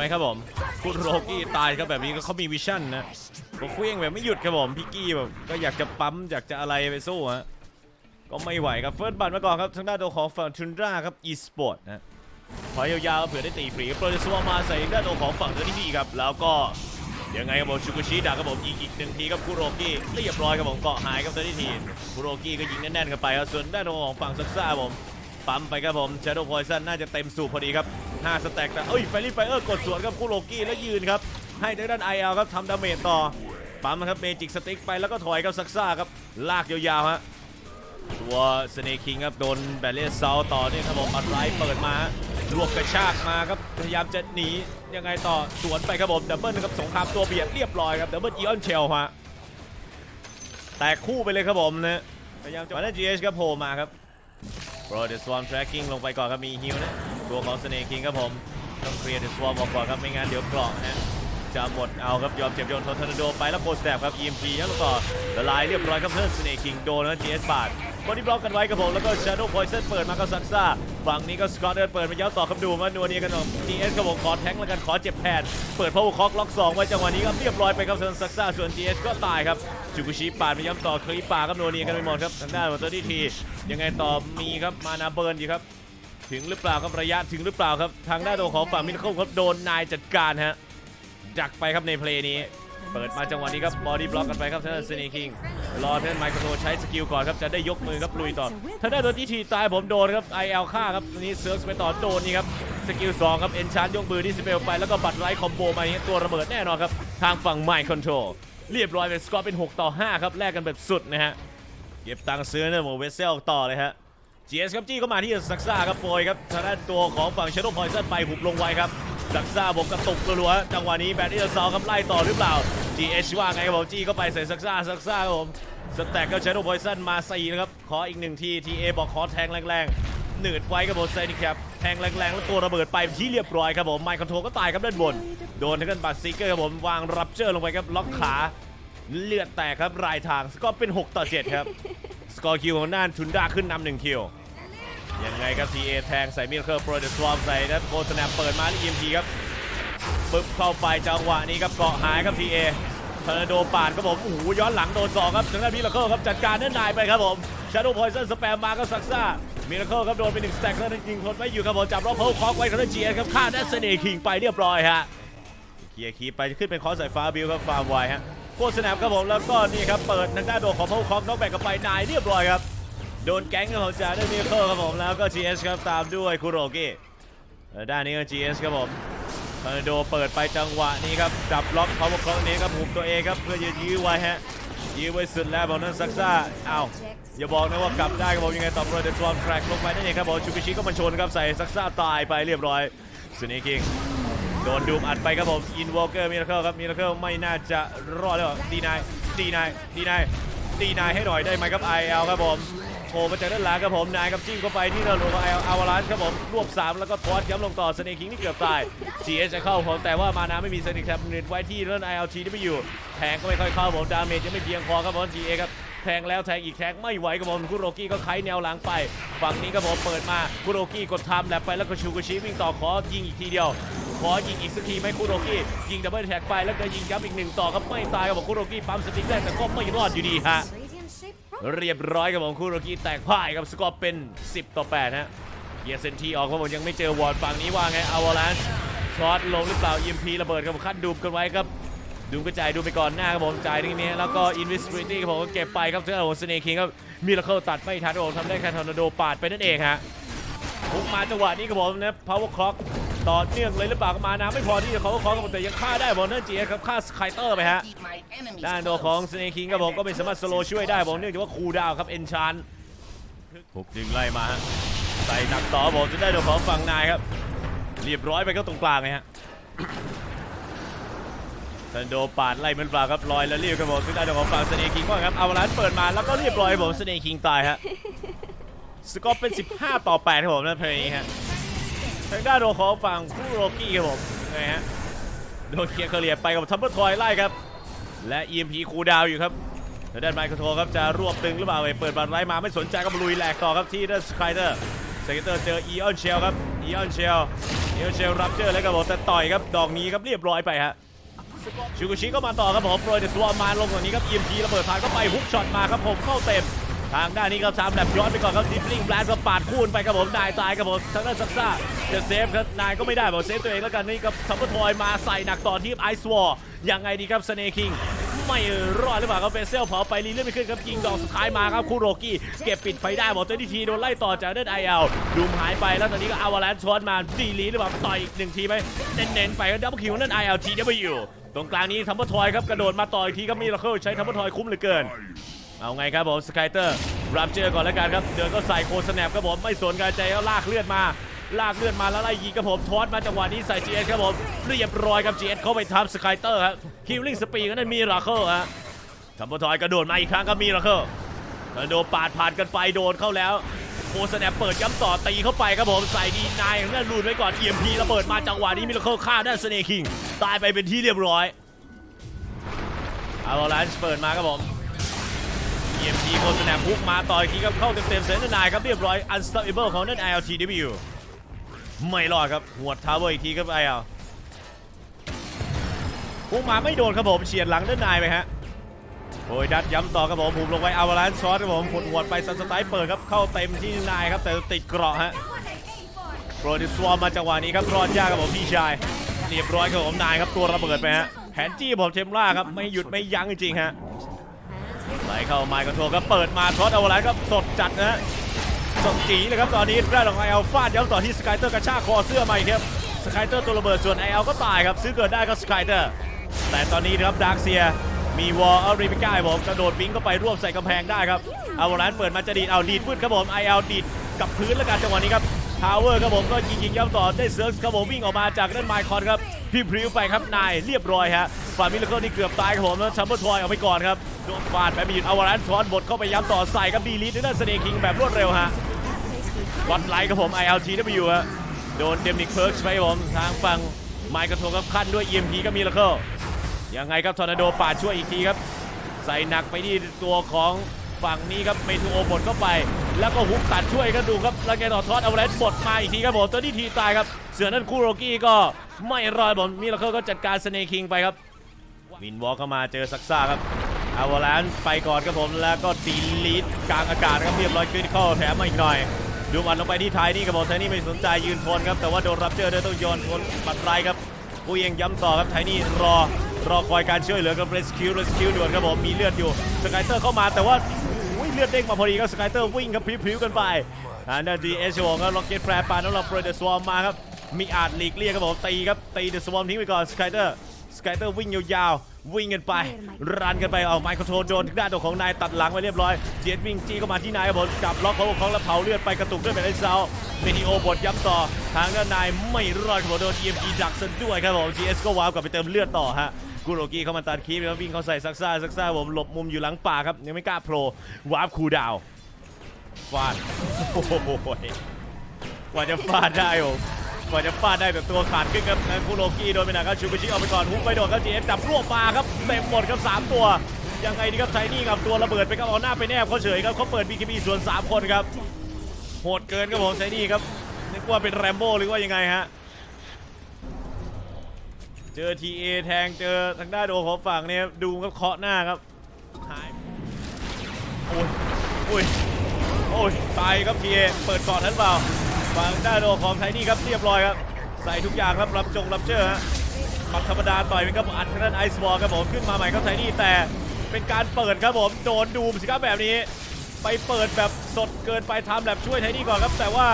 ไหมครับผมคุณโรกี้ตายครับแบบนี้ก็เขามีวิชั่นนะก็เคว้งแบบไม่หยุดครับผมพิกกี้แบบก็อยากจะปั๊มอยากจะอะไรไปสู้ฮะก็ไม่ไหวครับเฟิร์สบัตมาก่อนครับทางด้านตัวของฝั่งทุนราครับอีสปอร์ตนะถอยยาวๆเผื่อได้ตีฟรีโปรเจสวมาใส่ด้านตัวของฝั่งเทอร์ที่ครับแล้วก็ยังไงครับผมชูกุชิดักครับผมยิงอีกหนึ่งทีครับคุโรกี้เรียบร้อยครับผมเกาะหายครับเทอร์ทีคุโรกี้ก็ยิงแน่นๆกันไปครับส่วนด้านตัวของฝั่งซักซ่าผม ปั๊มไปครับผม Shadow Poison น่าจะเต็มสูบพอดีครับ5สแต็กแต่เอ้ยไฟรี่ไฟเออร์กดสวนครับคุโรกี้แล้วยืนครับ ให้ทางด้าน IL ครับทำดาเมจต่อ ปั๊มครับเมจิกสติ๊กไปแล้วก็ถอยครับซักซ่าครับ ลากยาวๆฮะตัวสเนคิงครับโดนแบลเลสเซาต่อเนี่ยครับผมอัดไรเปิดมารวบกระชากมาครับพยายามจะหนียังไงต่อสวนไปครับผมดับเบิลครับสงครามตัวเบียดเรียบร้อยครับดับเบิลอีออนเชลฮะแตกคู่ไปเลยครับผมนะพยายามจะมาได้ GH ครับโผล่มาครับ โปรเดสวอมแทร็กกิ้งลงไปก่อนครับมีฮิวนะตัวของสเนคิงครับผมต้องเคลียร์เดสวอมออกก่อนครับไม่งั้นเดี๋ยวกรอกนะจะหมดเอาครับยอมเจ็บโยนโททอร์นาโดไปแล้วโคสแตบครับ EMP แล้วก็ละลายเรียบร้อยครับเพื่อนสเนคิงโดนแล้ว GS บาดบอดี้บล็อกกันไว้ครับผมแล้วก็ Shadow Poison เปิดมาก็ซันซ่า ฝั่งนี้ก็สกอตเดินเปิดมาย้ำต่อครับดูมานัวเนียกันต่อ GS ครับผมขอแทงแล้วกันขอเจ็บแทนเปิดพาวเวอร์คอกล็อกสองไว้จังหวะนี้ครับเรียบร้อยไปครับเซนซักซ่าส่วน GS ก็ตายครับจูกุชิปาดมาย้ำต่อคลีปาครับนัวเนียกันไปหมดครับทางด้านของตัวดีทียังไงต่อมีครับมานาเบิร์นอยู่ครับถึงหรือเปล่าครับระยะถึงหรือเปล่าครับทางด้านตัวของฝั่งมินเคิลครับโดนนายจัดการฮะจักไปครับในเพลย์นี้ เปิดมาจังหวะนี้ครับบอดี้บล็อกกันไปครับท่านเซนีคิง รอเทนไมโครโใช้สกิลก่อนครับจะได้ยกมือครับลุยต่อถ้าได้ตัวที่ทีตายผมโดนครับ IL ฆ่าครับนี้เซิร์ฟไปต่อโดนนี่ครับสกิล2ครับเอนชานยกมือที่สเปลไปแล้วก็บัตรไลท์คอมโบมาอย่างนี้ตัวระเบิดแน่นอนครับทางฝั่งไมค์คอนโทรเรียบร้อยเป็นสกอร์เป็น 6 ต่อ 5 ครับแลกกันแบบสุดนะฮะเก็บตังค์ซื้อเนี่ยโมเวสเซลต่อเลยฮะ GS ครับจี้เข้ามาที่ซักซ่าครับโปรยครับทางด้านตัวของฝั่ง Shadow Poison ไปหุบลงไว้ครับซักซ่าบกกระตุกรัวๆจังหวะนี้แบดดี้ซอครับไล่ต่อหรือเปล่า GH ว่าไงครับผมจี้เข้าไปใส่ซักซ่าซักซ่าครับผมสแต็กกับ Shadow Poison มาสี่นะครับขออีกหนึ่งที TA บอกขอแทงแรงๆหนืดไว้ครับผมไซนิครับแทงแรงๆแล้วตัวระเบิดไปที่เรียบร้อยครับผมไมค์คอนโทรก็ตายครับด้านบน โดนทางด้านบัตซิกเกอร์ครับผมวางรับเจอร์ลงไปครับล็อกขาเลือดแตกครับรายทางสกอร์เป็น 6 ต่อ 7 ครับ สกอร์คิวของน่านทุนด้าขึ้นนำหนึ่งคิวยังไงครับ TA แทงใส่มิลเคอร์โปรเดสวอมใส่นะโกสแนปเปิดมาที่ EMP ครับปึ๊บเข้าไปจังหวะนี้ครับเกาะหายครับ TA เทอร์โดปาดครับผมโอ้โหย้อนหลังโดนสองครับทางด้านมิลเคอร์ครับจัดการเน้นนายไปครับผมชาร์โดพอยซันสแปมมาก็ซักซ่ามิลเคอร์ครับโดนไปหนึ่งสแต็กแล้วยิงทนไม่อยู่ครับผมจับรอบเพลคอกไว้ทางด้าน GS ครับฆ่าดัสเนคิงไปเรียบร้อยฮะเคลียร์คีไปขึ้นเป็นคอสสายฟ้าบิลครับฟาร์มไวฮะโคสแนปครับผมแล้วก็นี่ครับเปิดทางด้านโดของเพลคอกน็อกแบกกับไปนายเรียบร้อยครับโดนแก๊งของจ่าได้วยมิเคิลครับผมแล้วก็ GS ครับตามด้วยคุโรกิเอ่อด้านนี้ก็ GS ครับผม ทอร์นาโดเปิดไปจังหวะนี้ครับจับล็อกเขาบอกครั้งนี้ครับหุบตัวเองครับเพื่อจะยื้อไว้ฮะยื้อไว้สุดแล้วบอกนั้นซักซ่าอ้าวอย่าบอกนะว่ากลับได้ครับผมยังไงต่อโปรเดสวอมแทร็กลงไปนั่นเองครับผมชูกิชิก็มาชนครับใส่ซักซ่าตายไปเรียบร้อยสเนคิงโดนดูมอัดไปครับผมอินวอลเกอร์มิราเคิลครับมิราเคิลไม่น่าจะรอดแล้วดีนายดีนายดีนายดีนายให้หน่อยได้ไหมครับ IL ครับผม โผล่มาจากด้านหลังครับผมนายครับจิ้มเข้าไปที่เราลงเอาอาวาลานครับผมรวบ 3 แล้วก็ทอดย้ำลงต่อสเนคิงที่เกือบตาย GS จะเข้าผมแต่ว่ามานาไม่มีสเนคแทบเน็ตไว้ที่เล่น ILT ที่ไม่อยู่แทงก็ไม่ค่อยเข้าผมดาเมจยังไม่เพียงพอครับผม GA ครับแทงแล้วแทงอีกแทงไม่ไหวครับผมคุโรกี้ก็ไขแนวหลังไปฝั่งนี้ครับผมเปิดมาคุโรกี้กดทำแลบไปแล้วก็ชูกุชิวิ่งต่อขอยิงอีกทีเดียวขอยิงอีกสักทีไหมคุโรกี้ยิงดับเบิลแท็กไปแล้วก็ยิงย้ำอีกหนึ่งต่อครับไม่ตายครับผมคุโรกี้ปั๊มสติ๊กได้แต่ก็ไม่รอดอยู่ดีฮะ เรียบร้อยครับผมคุโรกิแตกพ่ายครับสกอร์เป็น 10 ต่อ8ฮะเยเซนทีออกครับผมยังไม่เจอวอร์ดฝั่งนี้ว่าไงอาวาลานช็อตลงหรือเปล่า EMP ระเบิดครับผมคัดดูมกันไว้ครับดูกระจายดูไปก่อนหน้าครับผมจ่ายตรงนี้แล้วก็ Invisibility ครับผมก็เก็บไปครับเจ้าของสเนคิงครับมิราเคิลตัดไม่ทันครับผมทำได้แค่ทอร์นาโดปาดไปนั่นเองฮะพุ่งมาจังหวะนี้ครับผมนะ power clock ต่อเนื่องเลยหรือเปล่าก็มานะไม่พอที่จะเขาก็คอครับแต่ยังฆ่าได้บอลนั่นจีครับฆ่าสไคเตอร์ไปฮะด้านตัวของสเนคิงครับผมก็ไม่สามารถสโลช่วยได้ผมเนื่องจากว่าคูดาวครับเอนชานหุกดึงไล่มาใส่หนักต่อผมจะได้ตัวของฝั่งนายครับเรียบร้อยไปก็ตรงกลางเลยฮะซันโดปาดไล่มันปลาครับลอยแล้วเรียบครับผมซึ่งได้ตัวของฝั่งสเนคิงก็ครับเอาลานเปิดมาแล้วก็เรียบร้อยผมสเนคิงตายฮะสกอร์เป็น 15 ต่อ8ครับผมนั่นเพลงนี้ฮะ ทางด้านตัวของฝั่งคู่โรกี้ครับผมไงฮะโดนเคียร์เคลียร์ไปกับทัมเบอร์ทอยไล่ครับ และ EMP คูดาวอยู่ครับทางด้านไมโครโทรครับจะรวบตึงหรือเปล่าเอ่ยเปิดบัตรไล่มาไม่สนใจก็มาลุยแหลกต่อครับที่ด้านสไคเตอร์สไคเตอร์เจออีออนเชลครับอีออนเชลเอลเชลรับเจอแล้วครับผมแต่ต่อยครับดอกนี้ครับเรียบร้อยไปฮะชูกุชิก็มาต่อครับผมโปรยเดสวอมมาลงตรงนี้ครับ EMP ระเบิดผ่านเข้าไปฮุกช็อตมาครับผมเข้าเต็ม ทางด้านนี้ครับสามแบบย้อนไปก่อนครับดิฟลิงแบลนก็ปาดคูนไปครับผมนายตายครับผมทางด้านซักซ่าจะเซฟครับนายก็ไม่ได้บอกเซฟตัวเองแล้วกันนี่ครับซัมเปอร์ทอยมาใส่หนักต่อที่ไอซ์วอร์ยังไงดีครับสเนคิงไม่รอดหรือเปล่าครับเฟเซลเผาไปรีเลื่อนไม่ขึ้นครับยิงดอกสุดท้ายมาครับคูโรกี้เก็บปิดไฟได้บอกเจ้าทีโดนไล่ต่อจากเดนไอเอลดูมหายไปแล้วตอนนี้ก็อาวาแลนชอตมาดีลีหรือเปล่าต่อยอีกหนึ่งทีไหมเน้นๆไปดับเบิลคิวนั่นไอเอลทีดับเบิลยูตรงกลางนี้ทัมเปอร์ทอยครับกระโดดมาต่ออีกทีครับมีราเคิลใช้ทัมเปอร์ทอยคุ้มเหลือเกิน เอาไงครับผมสกายเตอร์รับเจอก่อนแล้วกันครับเดินก็ใส่โคสแนปครับผมไม่สนการใจก็ลากเลือดมา ลากเลือดมาแล้วไล่ยิงครับผมทอดมาจังหวะนี้ใส่ GS ครับผมเรียบร้อยครับ GS เข้าไปทำสกายเตอร์ครับคิวลิงสปีดก็นั่นมีราเคิลฮะทัมเปทอยกระโดดมาอีกครั้งก็มีราเคิลกระโดดปาดผ่านกันไปโดนเข้าแล้วโคสแนปเปิดย้ำต่อตีเข้าไปครับผมใส่ดีนายนั่นรูนไว้ก่อน EMP ระเบิดมาจังหวะนี้มีราเคิลฆ่าด้านสเนคิงตายไปเป็นที่เรียบร้อยเอาลานเปิดมาครับผม EMP โคสแนปพุกมาต่ออีกทีครับเข้าเต็มๆเซนนายครับเรียบร้อย unstoppable ของนั่น ILTW ไม่รอดครับหัวทาวเวอร์อีกทีครับ IL พุกมาไม่โดนครับผมเฉียดหลังด้านนายไปฮะโอ้ยดัดย้ำต่อครับผมภูมิลงไว้อาวาลานช็อตครับผมหดหัวไปซันสไตล์เปิดครับเข้าเต็มที่นายครับแต่ติดเกราะฮะโปรดิสวอมมาจังหวะนี้ครับรอดยากครับผมพี่ชายเรียบร้อยครับผมนายครับตัวระเบิดไปฮะแผนจี้ผมเทมล่าครับไม่หยุดไม่ยั้งจริงๆฮะ ไหลเข้าไมค์คอนโทรลครับเปิดมาทอตเอาไว้ครับสดจัดนะฮะสดจีเลยครับตอนนี้ได้ของไอเอลฟาดย้ำต่อที่สกายเตอร์กระชากคอเสื้อมาอีกครับสกายเตอร์ตัวระเบิดส่วนไอเอลก็ตายครับซื้อเกิดได้ก็สกายเตอร์แต่ตอนนี้นะครับดาร์คเซียมีวอลเอาริมิก้าผมกระโดดบิงเข้าไปรวบใส่กำแพงได้ครับเอาวอลนเปิดมาจะดีดเอาดีดพืดครับผมไอเอลดีดกับพื้นแล้วกันจังหวะนี้ครับ พาวเวอร์ครับผมก็ยิงยิงย้ำต่อได้เซิร์ฟครับผมวิ่งออกมาจากด้านไมค์คอนครับพี่พริ้วไปครับนายเรียบร้อยฮะฝ่ามิลเลอร์นี่เกือบตายครับผมแล้วชัมเบอร์ทอยเอาไปก่อนครับโดนฟาดไปมีหยุดเอาวารันช้อนบทเข้าไปย้ำต่อใส่กับดีลีดด้านเสน่ห์คิงแบบรวดเร็วฮะวัดไลท์ครับผม ILTW ฮะโดนเดมิกเฟิร์กไปผมทางฝั่งไมค์กระโทกับขั้นด้วย EMP ก็มีแล้วเข้ายังไงครับทอร์นาโดปาดช่วยอีกทีครับ ใส่หนักไปที่ตัวของ ฝั่งนี้ครับเมทูโอบดเข้าไป แล้วก็ฮุกตัดช่วยกันดูครับแล้วแกต่อทอดเอาแลนบดมาอีกทีครับผมตัวนี้ทีตายครับ เสือนั่นคู่โรกี้ก็ไม่รอดผมมีแล้วก็จัดการสเนคิงไปครับวินวอลเข้ามาเจอซักซ่าครับอาวาลานไปก่อนครับผมแล้วก็ดีลีดกลางอากาศครับเรียบร้อยคริติคอลแถมมาอีกหน่อยดูมันลงไปที่ไทยนี่ครับผมไทยนี่ไม่สนใจยืนทนครับแต่ว่าโดนรับเจอโดยต้องโยนทนบัดไรครับผู้เองย้ำต่อครับไทยนี่รอรอคอยการช่วยเหลือกับเรสคิวเรสคิวด่วนครับผมมีเลือดอยู่สกายเตอร์เข้ามาแต่ว่า อุ้ยเลือดเด้งมาพอดีครับสกายเตอร์วิ่งครับพริ้วๆกันไปอันนั้นดีเอชวงครับล็อกเก็ตแฟร์ปานแล้วเราโปรยเดอะสวอมมาครับมีอาจหลีกเลี่ยงครับผมตีครับตีเดอะสวอมทิ้งไปก่อนสกายเตอร์สกายเตอร์วิ่งยาวๆวิ่งกันไป รันกันไปเอาไมค์คอนโทรโดนทางด้านตัวของนายตัดหลังไปเรียบร้อยเจ็ดวิ่งจี้เข้ามาที่นายครับผมจับล็อกเของของแล้วเผาเลือดไปกระตุกด้วยเป็นไอ้เซาเมนิโอบดย้ำต่อ ทางด้านนายไม่รอดครับผมโดน EMP ดักซะด้วยครับผม GS ก็ว้าวกลับไปเติมเลือดต่อฮะ กูโรกี้เข้ามาตัดคีบแล้ววิ่งเข้าใส่ซักซ่าซักซ่าผมหลบมุมอยู่หลังป่าครับยังไม่กล้าโผล่วาร์ปคูดาวฟาดโอ้โหกว่าจะฟาดได้ผมกว่าจะฟาดได้แต่ตัวขาดขึ้นครับทางคุโรกิโดนไปหนักครับชูกุชิเอาไปก่อนฮุกไปโดนครับจีเอฟจับรวบมาครับเต็มหมดครับสามตัวยังไงดีครับไทนี่กับตัวระเบิดไปครับเอาหน้าไปแนบเขาเฉยครับเขาเปิด BKB ส่วน 3 คนครับโหดเกินครับผมไทนี่ครับนึกว่าเป็นแรมโบ้หรือว่ายังไงฮะ เจอ TA แทงเจอทางด้านโดของฝั่งเนี่ยดูครับเคาะหน้าครับหายโอ้ยโอ้ยโอ้ยตายครับ TA เอเปิดก่อนทันเปล่าฝั่งด้านโดของไทนี่ครับเรียบร้อยครับใส่ทุกอย่างครับรับจงรับเจอฮะหมัดธรรมดาต่อยเป็นครับอัดทางด้านไอซ์บอลครับผมขึ้นมาใหม่ครับไทนี่แต่เป็นการเปิดครับผมโดนดูมสิครับแบบนี้ ไปเปิดแบบสดเกินไปทำแบบช่วยไทนี่ก่อนครับแต่ว่า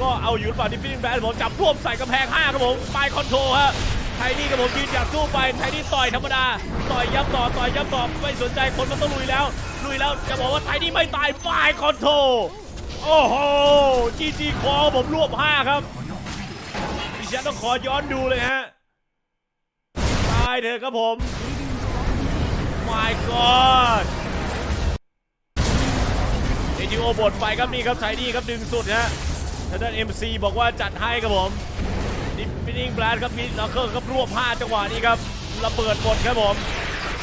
ก็เอาอยู่หรือเปล่าที่ฟิลิปแบนผมจับรวบใส่กำแพง5ครับผมไปคอนโทรลฮะ ไทนี่ครับผมยืนอยากสู้ไปไทนี่ต่อยธรรมดาต่อยย้ำต่อต่อยย้ำต่อไม่สนใจคนมันต้องลุยแล้ว ลุยแล้วจะบอกว่าไทนี่ไม่ตายปลายคอนโทรโอ้โหจีจีคอผมรวบ5ครับดิฉันต้องขอย้อนดูเลยฮะตายเถอะครับผม my god เอทีโอบทไปครับนี่ครับไทนี่ครับดึงสุดฮะทางด้าน MC บอกว่าจัดให้ครับผม ฟินิงแบลดครับมีน็อกเกอร์ครับรวบ5จังหวะนี้ครับระเบิดหมดครับผม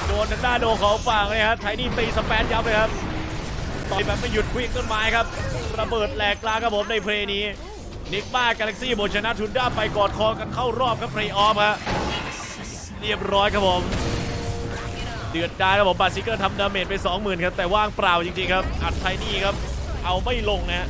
โดนทางด้านโดเขาฝั่งเลยครับไทนี่ตีสแปนยับเลยครับต่อยแบบไม่หยุดควิกต้นไม้ครับ ระเบิดแหลกกลางครับผมในเพลงนี้นิกบ้ากาแล็กซี่บนชนะทุนด้าไปกอดคอกันเข้ารอบครับเพลย์ออฟฮะเรียบร้อยครับผมเดือดดายครับผมบาซิเกอร์ทำดาเมจไป 20,000 ครับ แต่ว่างเปล่าจริงๆครับ อัดไทนี่ครับ เอาไม่ลงนะฮะ